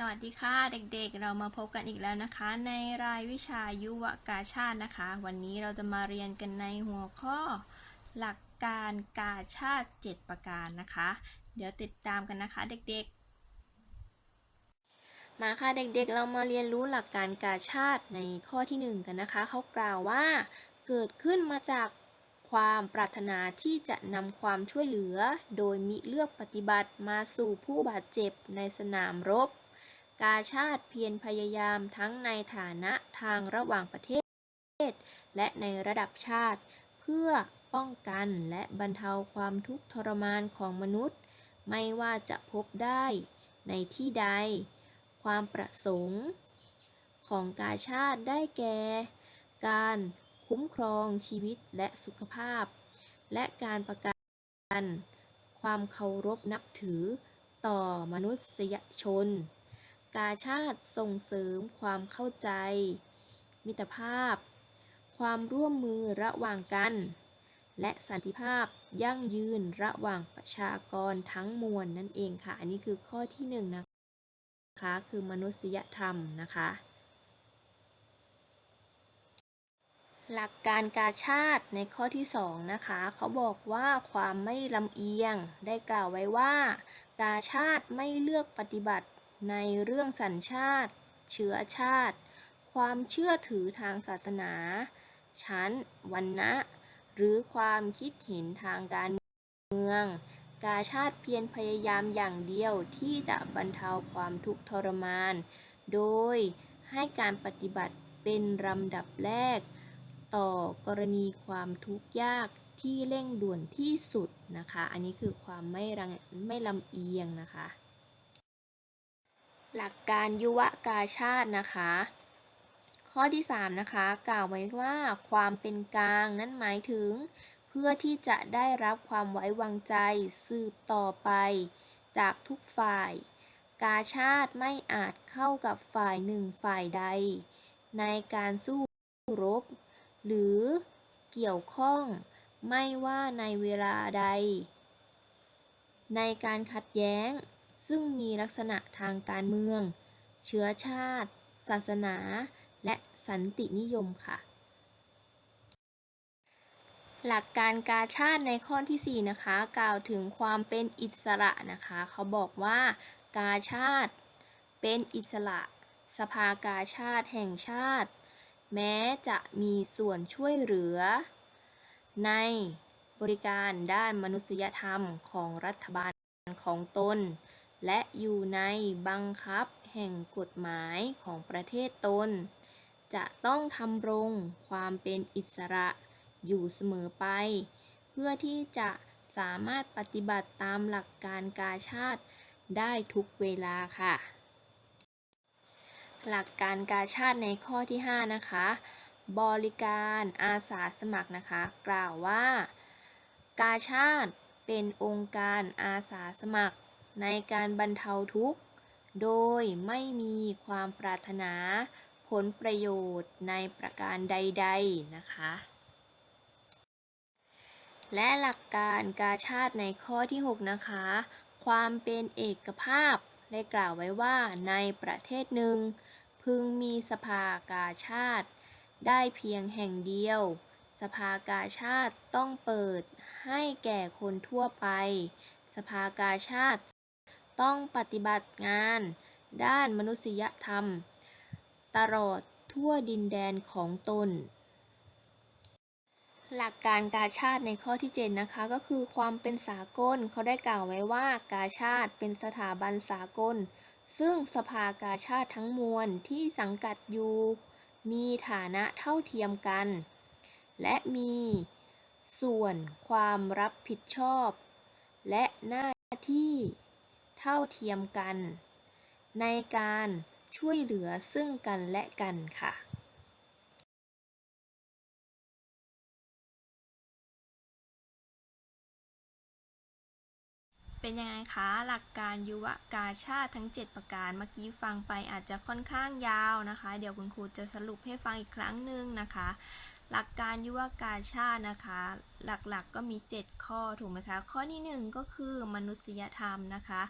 สวัสดีค่ะเด็กๆ เรามาพบกันอีกแล้วนะคะ ในรายวิชายุวกาชาตินะคะ วันนี้เราจะมาเรียนกันในหัวข้อ หลักการกาชาติ 7 ประการนะคะ เดี๋ยวติดตามกันนะคะเด็กๆ มาค่ะเด็กๆ เรามาเรียนรู้หลักการกาชาติในข้อที่ 1 กันนะคะเขากล่าวว่า เกิดขึ้นมาจากความปรารถนาที่จะนำความช่วยเหลือ โดยมิเลือกปฏิบัติมาสู่ผู้บาดเจ็บในสนามรบ กาชาติเพียรพยายามทั้งในฐานะทางระหว่างประเทศ และในระดับชาติ เพื่อป้องกันและบรรเทาความทุกข์ทรมานของมนุษย์ ไม่ว่าจะพบได้ในที่ใด ความประสงค์ ของกาชาติได้แก่ การคุ้มครองชีวิตและสุขภาพ และการประกันความเคารพนับถือต่อมนุษยชน กาชาติส่งเสริมความเข้าใจ มิตรภาพ ความร่วมมือระหว่างกัน และสันติภาพยั่งยืนระหว่างประชากรทั้งมวลนั่นเองค่ะ อันนี้คือข้อที่หนึ่งนะคะคือมนุษยธรรมนะคะ หลักการกาชาติในข้อที่2นะคะเขาบอกว่าความไม่ลำเอียงได้กล่าวไว้ว่า กาชาติไม่เลือกปฏิบัติ ในเรื่องสัญชาติ เชื้อชาติ ความเชื่อถือทางศาสนา ชั้นวันนะหรือความคิดเห็นทางการเมือง กาชาติเพียรพยายามอย่างเดียวที่จะบรรเทาความทุกข์ทรมาน โดยให้การปฏิบัติเป็นลำดับแรก ต่อกรณีความทุกข์ยากที่เร่งด่วนที่สุดนะคะ อันนี้คือความไม่รังไม่ลำเอียงนะคะ หลักการยุวกาชาตินะคะ ข้อที่ 3 นะคะ กล่าวไว้ว่าความเป็นกลางนั้นหมายถึง เพื่อที่จะได้รับความไว้วางใจสืบต่อไป จากทุกฝ่าย กาชาติไม่อาจเข้ากับฝ่ายหนึ่งฝ่ายใด ในการสู้รบ หรือเกี่ยวข้องไม่ว่าในเวลาใด ในการขัดแย้ง ซึ่งมีลักษณะทางการเมือง เชื้อชาติ ศาสนา และสันตินิยมค่ะ หลักการกาชาติในข้อที่ 4 นะคะ กล่าวถึงความเป็นอิสระนะคะ เขาบอกว่ากาชาติเป็นอิสระ สภากาชาติแห่งชาติ แม้จะมีส่วนช่วยเหลือ ในบริการด้านมนุษยธรรมของรัฐบาลของตน และอยู่ในบังคับแห่งกฎหมายของประเทศตน จะต้องทำรงความเป็นอิสระอยู่เสมอไป เพื่อที่จะสามารถปฏิบัติตามหลักการกาชาติได้ทุกเวลาค่ะ หลักการกาชาติในข้อที่ 5 นะคะ บริการอาสาสมัครนะคะ กล่าวว่า กาชาติเป็นองค์การอาสาสมัคร ในการบรรเทาทุกข์ โดยไม่มีความปรารถนาผลประโยชน์ในประการใด ๆ นะคะ และหลักการกาชาติในข้อที่ 6 นะคะ ความเป็นเอกภาพได้กล่าวไว้ว่าในประเทศหนึ่ง พึงมีสภากาชาติ ได้เพียงแห่งเดียว สภากาชาติต้องเปิดให้แก่คนทั่วไป สภากาชาติ ต้องปฏิบัติงาน ด้านมนุษยธรรม ตลอดทั่วดินแดนของตน หลักการกาชาติในข้อที่ 7 นะคะ ก็คือความเป็นสากลเขาได้กล่าวไว้ว่ากาชาติเป็นสถาบันสากล ซึ่งสภากาชาติทั้งมวลที่สังกัดอยู่มีฐานะเท่าเทียมกัน และมีส่วนความรับผิดชอบ และหน้าที่ เท่าเทียมกัน ในการช่วยเหลือซึ่งกันและกันค่ะเป็นยังไงคะ หลักการยุวกาชาติทั้ง 7 ประการเมื่อกี้ฟังไปอาจจะค่อนข้างยาวนะคะ เดี๋ยวคุณครูจะสรุปให้ฟังอีกครั้งหนึ่งนะคะ หลักการยุวกาชาตินะคะ หลักๆกก็มี 7 ข้อถูกไหมคะ ข้อที่ 1 ก็คือมนุษยธรรมนะคะ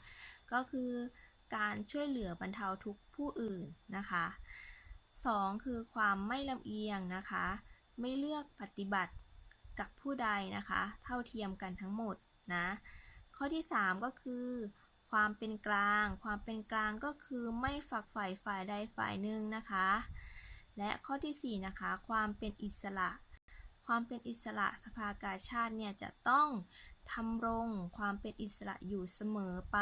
ก็คือการช่วยเหลือบรรเทาทุกข์ผู้อื่นนะคะสองคือความไม่ลำเอียงนะคะ ไม่เลือกปฏิบัติกับผู้ใดนะคะ เท่าเทียมกันทั้งหมดนะ ข้อที่ 3 ก็คือ ความเป็นกลาง ความเป็นกลางก็คือไม่ฝักใฝ่ฝ่ายใดฝ่ายหนึ่งนะคะ และข้อที่ 4 นะคะ ความเป็นอิสระ ความเป็นอิสระสภากาชาติเนี่ยจะต้องทำรงความเป็นอิสระอยู่เสมอไป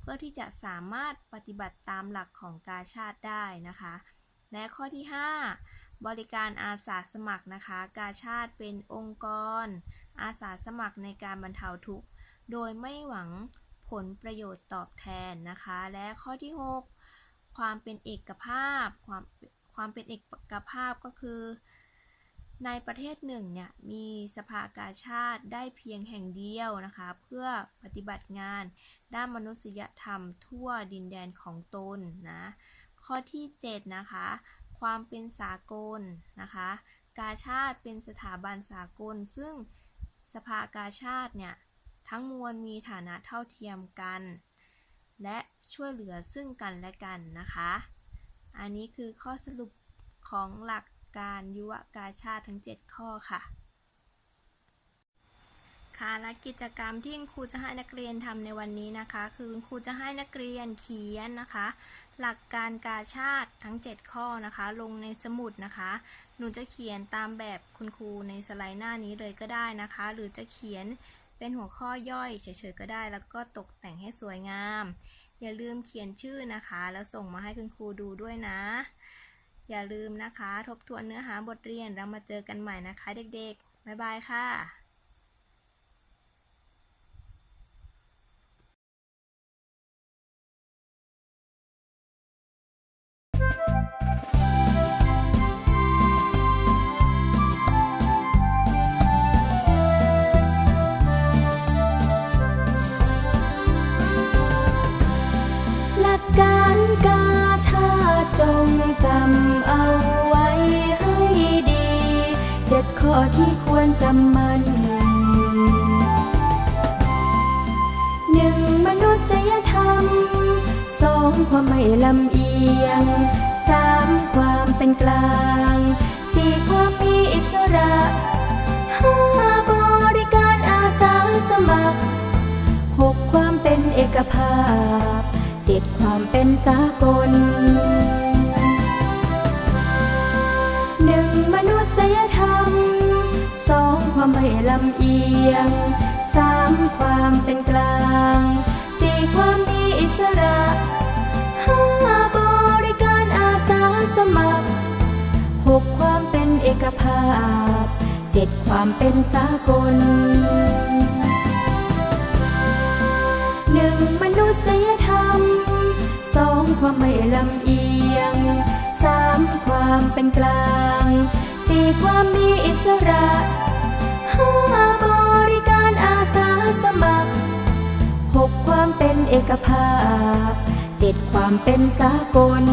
เพื่อที่จะสามารถปฏิบัติตามหลักของกาชาติได้นะคะ และข้อที่ 5 บริการอาสาสมัครนะคะ กาชาติเป็นองค์กร อาสาสมัครในการบรรเทาทุกข์โดยไม่หวังผลประโยชน์ตอบแทนนะคะ และข้อที่ 6 ความเป็นเอกภาพ ความ ความเป็นเอกภาพก็คือ ในประเทศหนึ่งเนี่ยมีสภากาชาติได้เพียงแห่งเดียวนะคะ เพื่อปฏิบัติงานด้านมนุษยธรรมทั่วดินแดนของตนนะข้อที่ 7 นะคะ ความเป็นสากลนะคะ กาชาติเป็นสถาบันสากล ซึ่งสภากาชาติเนี่ยทั้งมวลมีฐานะเท่าเทียมกัน และช่วยเหลือซึ่งกันและกันนะคะ อันนี้คือข้อสรุปของหลักการยุวกาชาติทั้ง 7 ข้อค่ะ ค่ะและกิจกรรมที่คุณครูจะให้นักเรียนทำในวันนี้นะคะ คือคุณครูจะให้นักเรียนเขียนนะคะ หลักการกาชาติทั้ง 7 ข้อนะคะ ลงในสมุดนะคะ หนูจะเขียนตามแบบคุณครูในสไลด์หน้านี้เลยก็ได้นะคะ หรือจะเขียนเป็นหัวข้อย่อยเฉยๆก็ได้ แล้วก็ตกแต่งให้สวยงาม อย่าลืมเขียนชื่อนะคะ แล้วส่งมาให้คุณครูดูด้วยนะ อย่าลืมนะคะ ทบทวนเนื้อหาบทเรียนเรามาเจอกันใหม่นะคะเด็กๆ บ๊ายบายค่ะ ที่ควรจำมันหนึ่งมนุษยธรรมสองความไม่ลำเอียงสามความเป็นกลางสี่ความมีอิสระห้าบริการอาสาสมัครหกความเป็นเอกภาพเจ็ดความเป็นสากล ความไม่ลำเอียงสามความเป็นกลางสี่ความมีอิสระห้าบริการอาสาสมัครหกความเป็นเอกภาพเจ็ดความเป็นสากลหนึ่งมนุษยธรรมสองความไม่ลำเอียงสามความเป็นกลางสี่ความมีอิสระ ห้าบริการอาสาสมัครหกความเป็นเอกภาพเจ็ดความเป็นสากล